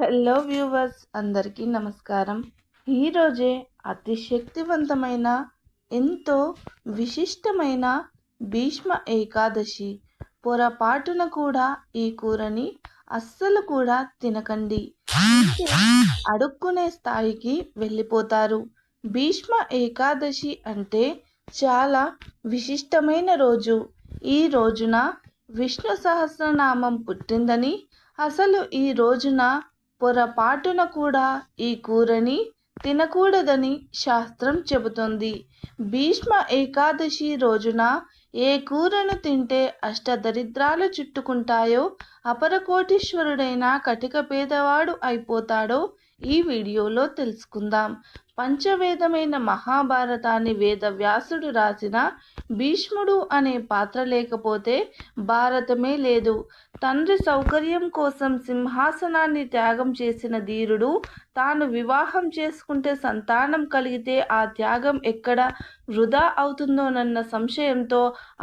Hello viewers అందరికీ నమస్కారం. ఈరోజే అతి శక్తివంతమైన ఎంతో విశిష్టమైన భీష్మ ఏకాదశి. పొరపాటున కూడా ఈ కూరని అస్సలు కూడా తినకండి. అడుక్కునే స్థాయికి వెళ్ళిపోతారు. భీష్మ ఏకాదశి అంటే చాలా విశిష్టమైన రోజు. ఈ రోజున విష్ణు సహస్రనామం పుట్టిందని అసలు ఈ రోజున పొరపాటున కూడా ఈ కూరని తినకూడదని శాస్త్రం చెబుతుంది. భీష్మ ఏకాదశి రోజున ఏ కూరను తింటే అష్టదరిద్రాలు చుట్టుకుంటాయో అపరకోటీశ్వరుడైన కటిక పేదవాడు అయిపోతాడో ఈ వీడియోలో తెలుసుకుందాం. పంచవేదమైన మహాభారతాన్ని వేదవ్యాసుడు రాసిన భీష్ముడు అనే పాత్ర లేకపోతే భారతమే లేదు. తండ్రి సౌకర్యం కోసం సింహాసనాన్ని త్యాగం చేసిన ధీరుడు తాను వివాహం చేసుకుంటే సంతానం కలిగితే ఆ త్యాగం ఎక్కడ వృధా అవుతుందోనన్న సంశయంతో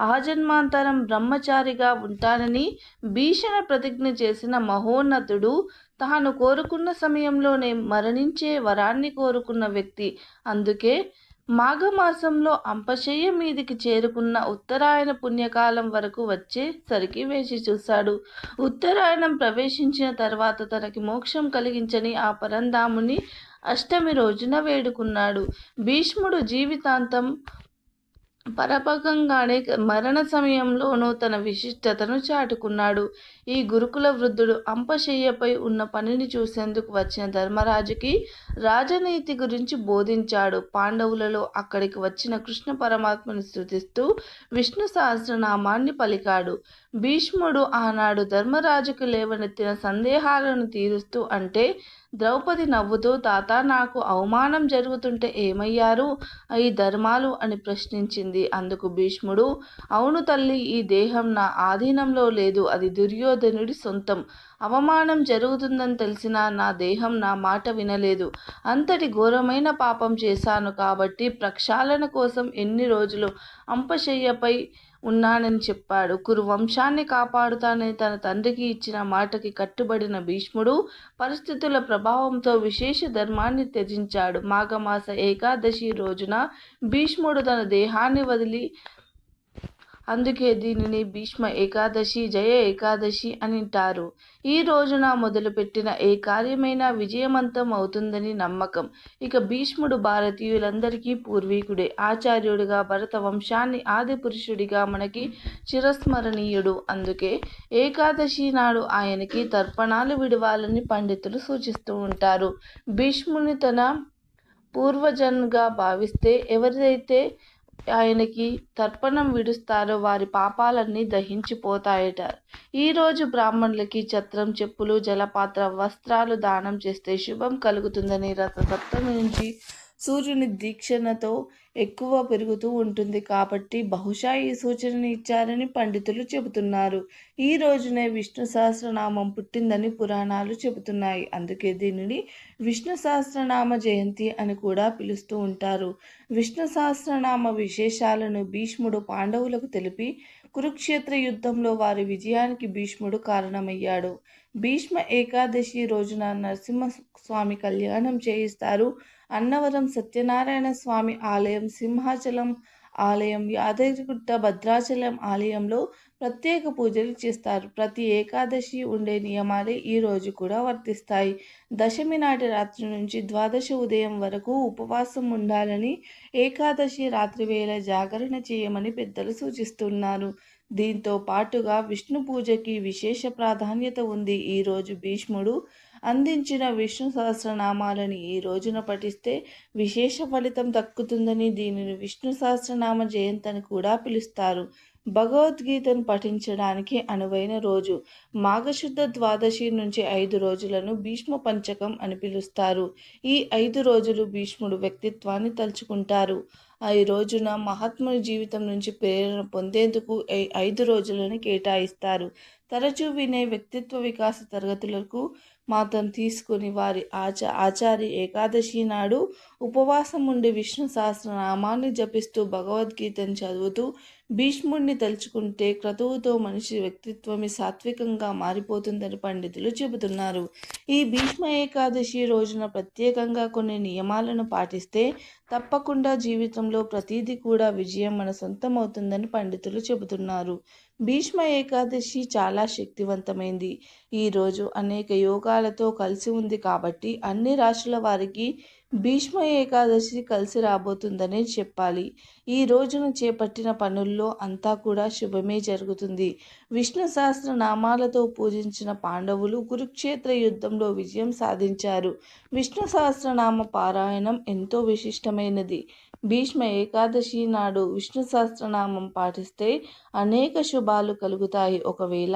ఆజన్మాంతరం బ్రహ్మచారిగా ఉంటానని భీషణ ప్రతిజ్ఞ చేసిన మహోన్నతుడు తాను కోరుకున్న సమయంలోనే మరణించే వరాన్ని కోరుకున్న వ్యక్తి. అందుకే మాఘమాసంలో అంపశయ్య మీదికి చేరుకున్న ఉత్తరాయణ పుణ్యకాలం వరకు వచ్చేసరికి వేచి చూశాడు. ఉత్తరాయణం ప్రవేశించిన తర్వాత తనకి మోక్షం కలిగించని ఆ పరంధాముని అష్టమి రోజున వేడుకున్నాడు. భీష్ముడు జీవితాంతం పరపకంగానే మరణ సమయంలోనూ తన విశిష్టతను చాటుకున్నాడు. ఈ గురుకుల వృద్ధుడు అంపశయ్యపై ఉన్న పనిని చూసేందుకు వచ్చిన ధర్మరాజుకి రాజనీతి గురించి బోధించాడు. పాండవులలో అక్కడికి వచ్చిన కృష్ణ పరమాత్మని స్థుతిస్తూ విష్ణు సహస్రనామాన్ని పలికాడు. భీష్ముడు ఆనాడు ధర్మరాజుకు లేవనెత్తిన సందేహాలను తీరుస్తూ అంటే ద్రౌపది నవ్వుతూ తాత నాకు అవమానం జరుగుతుంటే ఏమయ్యారు? ఈ ధర్మాలు అని ప్రశ్నించింది. అందుకు భీష్ముడు అవును తల్లి ఈ దేహం నా ఆధీనంలో లేదు అది దుర్యోధనుడి సొంతం. అవమానం జరుగుతుందని తెలిసినా నా దేహం నా మాట వినలేదు. అంతటి ఘోరమైన పాపం చేశాను కాబట్టి ప్రక్షాళన కోసం ఎన్ని రోజులు అంపశయ్యపై ఉన్నానని చెప్పాడు. కురు వంశాన్ని కాపాడుతానని తన తండ్రికి ఇచ్చిన మాటకి కట్టుబడిన భీష్ముడు పరిస్థితుల ప్రభావంతో విశేష ధర్మాన్ని త్యజించాడు. మాఘమాస ఏకాదశి రోజున భీష్ముడు తన దేహాన్ని వదిలి అందుకే దీనిని భీష్మ ఏకాదశి జయ ఏకాదశి అని అంటారు. ఈ రోజున మొదలుపెట్టిన ఏ కార్యమైనా విజయవంతం అవుతుందని నమ్మకం. ఇక భీష్ముడు భారతీయులందరికీ పూర్వీకుడే. ఆచార్యుడిగా భరత వంశాన్ని ఆది పురుషుడిగా మనకి చిరస్మరణీయుడు. అందుకే ఏకాదశి నాడు ఆయనకి తర్పణాలు విడవాలని పండితులు సూచిస్తూ ఉంటారు. భీష్ముని తన పూర్వజన్గా భావిస్తే ఎవరైతే ఆయనకి తర్పణం విడుస్తారో. వారి పాపాలన్నీ దహించిపోతాయట. ఈరోజు బ్రాహ్మణులకి ఛత్రం చెప్పులు జలపాత్ర వస్త్రాలు దానం చేస్తే శుభం కలుగుతుందని రథసప్తమి నుంచి సూర్యుని దీక్షణతో ఎక్కువ పెరుగుతూ ఉంటుంది కాబట్టి బహుశా ఈ సూచనని ఇచ్చారని పండితులు చెబుతున్నారు. ఈ రోజునే విష్ణు సహస్రనామం పుట్టిందని పురాణాలు చెబుతున్నాయి. అందుకే దీనిని విష్ణు సహస్రనామ జయంతి అని కూడా పిలుస్తూ ఉంటారు. విష్ణు సహస్రనామ విశేషాలను భీష్ముడు పాండవులకు తెలిపి కురుక్షేత్ర యుద్ధంలో వారి విజయానికి భీష్ముడు కారణమయ్యాడు. భీష్మ ఏకాదశి రోజున నరసింహస్వామి కళ్యాణం చేయిస్తారు. అన్నవరం సత్యనారాయణ స్వామి ఆలయం సింహాచలం ఆలయం యాదగిరిగుట్ట భద్రాచలం ఆలయంలో ప్రత్యేక పూజలు చేస్తారు. ప్రతి ఏకాదశి ఉండే నియమాలే ఈ రోజు కూడా వర్తిస్తాయి. దశమి నాటి రాత్రి నుంచి ద్వాదశి ఉదయం వరకు ఉపవాసం ఉండాలని ఏకాదశి రాత్రి వేళ జాగరణ చేయమని పెద్దలు సూచిస్తున్నారు. దీంతో పాటుగా విష్ణు పూజకి విశేష ప్రాధాన్యత ఉంది. ఈరోజు భీష్ముడు అందించిన విష్ణు సహస్రనామాలని ఈ రోజున పఠిస్తే విశేష ఫలితం దక్కుతుందని దీనిని విష్ణు సహస్రనామ జయంతి అని కూడా పిలుస్తారు. భగవద్గీతను పఠించడానికి అనువైన రోజు. మాఘశుద్ధ ద్వాదశి నుంచి ఐదు రోజులను భీష్మ పంచకం అని పిలుస్తారు. ఈ ఐదు రోజులు భీష్ముడు వ్యక్తిత్వాన్ని తలుచుకుంటారు. ఈ రోజున మహాత్ముని జీవితం నుంచి ప్రేరణ పొందేందుకు ఐదు రోజులను కేటాయిస్తారు. తరచూ వినే వ్యక్తిత్వ వికాస తరగతులకు మాత్రం తీసుకుని వారి ఆచ ఆచారి ఏకాదశి నాడు ఉపవాసం ఉండి విష్ణు సహస్రనామాన్ని జపిస్తూ భగవద్గీతను చదువుతూ భీష్ముడిని తలుచుకుంటే క్రతువుతో మనిషి వ్యక్తిత్వమే సాత్వికంగా మారిపోతుందని పండితులు చెబుతున్నారు. ఈ భీష్మ ఏకాదశి రోజున ప్రత్యేకంగా కొన్ని నియమాలను పాటిస్తే తప్పకుండా జీవితంలో ప్రతిదీ కూడా విజయం మన సొంతమవుతుందని పండితులు చెబుతున్నారు. భీష్మ ఏకాదశి చాలా శక్తివంతమైంది. ఈరోజు అనేక యోగాలతో కలిసి ఉంది కాబట్టి అన్ని రాశుల వారికి భీష్మ ఏకాదశి కలిసి రాబోతుందనే చెప్పాలి. ఈ రోజున చేపట్టిన పనుల్లో అంతా కూడా శుభమే జరుగుతుంది. విష్ణు సహస్ర నామాలతో పూజించిన పాండవులు కురుక్షేత్ర యుద్ధంలో విజయం సాధించారు. విష్ణు సహస్రనామ పారాయణం ఎంతో విశిష్టమైనది. భీష్మ ఏకాదశి నాడు విష్ణు సహస్రనామం పాటిస్తే అనేక శుభాలు కలుగుతాయి. ఒకవేళ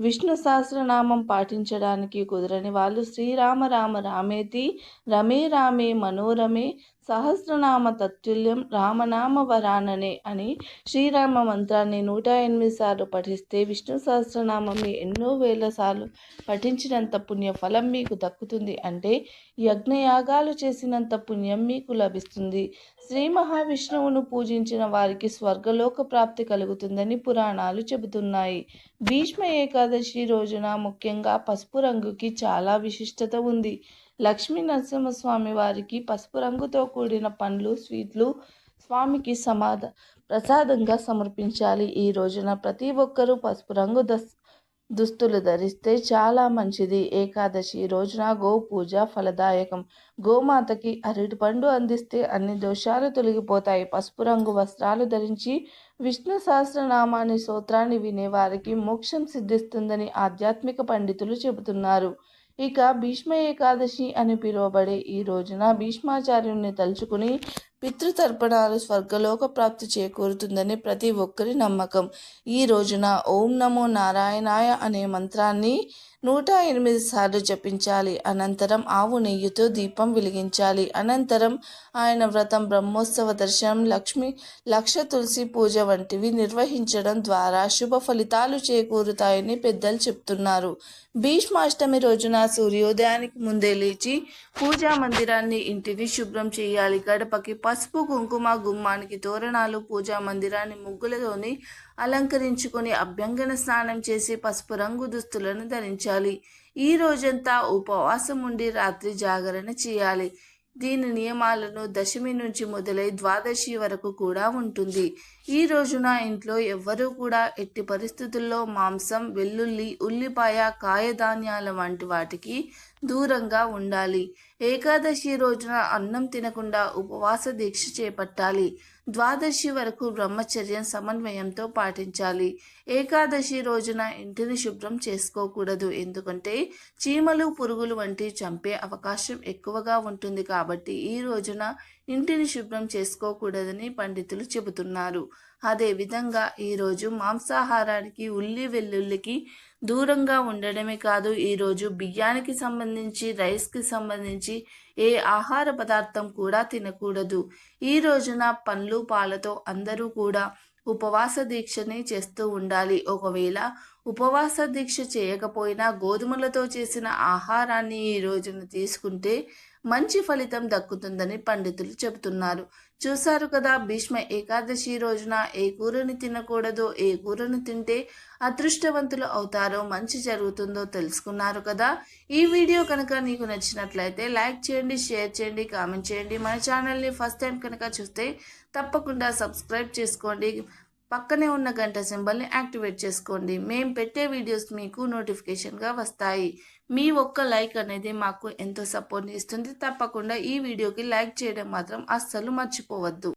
విష్ణు సహస్రనామం పాటించడానికి కుదరని వాళ్ళు శ్రీరామ రామ రామేతి రమే రామే మనోరమే సహస్రనామ తత్తుల్యం రామనామ వరాననే అని శ్రీరామ మంత్రాన్ని నూట ఎనిమిది సార్లు పఠిస్తే విష్ణు సహస్రనామం ఎన్నో వేల సార్లు పఠించినంత పుణ్య ఫలం మీకు దక్కుతుంది. అంటే యజ్ఞయాగాలు చేసినంత పుణ్యం మీకు లభిస్తుంది. శ్రీ మహావిష్ణువును పూజించిన వారికి స్వర్గలోక ప్రాప్తి కలుగుతుందని పురాణాలు చెబుతున్నాయి. భీష్మ ఏకాదశి రోజున ముఖ్యంగా పసుపు రంగుకి చాలా విశిష్టత ఉంది. లక్ష్మీ నరసింహస్వామి వారికి పసుపు రంగుతో కూడిన పండ్లు స్వీట్లు స్వామికి సమాధ ప్రసాదంగా సమర్పించాలి. ఈ రోజున ప్రతి ఒక్కరూ పసుపు రంగు దస్ దుస్తులు ధరిస్తే చాలా మంచిది. ఏకాదశి రోజున గో పూజ ఫలదాయకం. గోమాతకి అరటి పండు అందిస్తే అన్ని దోషాలు తొలగిపోతాయి. పసుపు రంగు వస్త్రాలు ధరించి విష్ణు సహస్రనామాన్ని సూత్రాన్ని వినేవారికి మోక్షం సిద్ధిస్తుందని ఆధ్యాత్మిక పండితులు చెబుతున్నారు. ఇక భీష్మ ఏకాదశి అని పిలువబడే ఈ రోజున భీష్మాచార్యుని తలుచుకుని పితృతర్పణాలు స్వర్గలోక ప్రాప్తి చేకూరుతుందని ప్రతి ఒక్కరి నమ్మకం. ఈ రోజున ఓం నమో నారాయణాయ అనే మంత్రాన్ని నూట ఎనిమిది సార్లు జపించాలి. అనంతరం ఆవు నెయ్యితో దీపం వెలిగించాలి. అనంతరం ఆయన వ్రతం బ్రహ్మోత్సవ దర్శనం లక్ష్మి లక్ష తులసి పూజ వంటివి నిర్వహించడం ద్వారా శుభ ఫలితాలు చేకూరుతాయని పెద్దలు చెప్తున్నారు. భీష్మాష్టమి రోజున సూర్యోదయానికి ముందే లేచి పూజా మందిరాన్ని ఇంటిని శుభ్రం చేయాలి. గడపకి పసుపు కుంకుమ గుమ్మానికి తోరణాలు పూజా మందిరాన్ని ముగ్గులతోని అలంకరించుకొని అభ్యంగన స్నానం చేసి పసుపు రంగు దుస్తులను ధరించాలి. ఈ రోజంతా ఉపవాసం ఉండి రాత్రి జాగరణ చేయాలి. దీని నియమాలను దశమి నుంచి మొదలై ద్వాదశి వరకు కూడా ఉంటుంది. ఈ రోజున ఇంట్లో ఎవ్వరూ కూడా ఎట్టి పరిస్థితుల్లో మాంసం వెల్లుల్లి ఉల్లిపాయ కాయధాన్యాల వంటి వాటికి దూరంగా ఉండాలి. ఏకాదశి రోజున అన్నం తినకుండా ఉపవాస దీక్ష చేపట్టాలి. ద్వాదశి వరకు బ్రహ్మచర్యం సమన్వయంతో పాటించాలి. ఏకాదశి రోజున ఇంటిని శుభ్రం చేసుకోకూడదు. ఎందుకంటే చీమలు పురుగులు వంటి చంపే అవకాశం ఎక్కువగా ఉంటుంది కాబట్టి ఈ రోజున ఇంటిని శుభ్రం చేసుకోకూడదని పండితులు చెబుతున్నారు. అదేవిధంగా ఈరోజు మాంసాహారానికి ఉల్లి వెల్లుల్లికి దూరంగా ఉండడమే కాదు ఈరోజు బియ్యానికి సంబంధించి రైస్కి సంబంధించి ఏ ఆహార పదార్థం కూడా తినకూడదు. ఈ రోజున పండ్లు పాలతో అందరూ కూడా ఉపవాస దీక్షని చేస్తూ ఉండాలి. ఒకవేళ ఉపవాస దీక్ష చేయకపోయినా గోధుమలతో చేసిన ఆహారాన్ని ఈ రోజున తీసుకుంటే మంచి ఫలితం దక్కుతుందని పండితులు చెబుతున్నారు. చూశారు కదా భీష్మ ఏకాదశి రోజున ఏ కూరని తినకూడదో ఏ కూరను తింటే అదృష్టవంతులు అవుతారో మంచి జరుగుతుందో తెలుసుకున్నారు కదా. ఈ వీడియో కనుక నీకు నచ్చినట్లయితే లైక్ చేయండి షేర్ చేయండి కామెంట్ చేయండి. మన ఛానల్ని ఫస్ట్ టైం కనుక చూస్తే తప్పకుండా సబ్స్క్రైబ్ చేసుకోండి. పక్కనే ఉన్న గంట సింబల్ని యాక్టివేట్ చేసుకోండి. మేము పెట్టే వీడియోస్ మీకు నోటిఫికేషన్గా వస్తాయి. మీ ఒక్క లైక్ అనేది మాకు ఎంతో సపోర్ట్ ఇస్తుంది. తప్పకుండా ఈ వీడియోకి లైక్ చేయడం మాత్రం అస్సలు మర్చిపోవద్దు.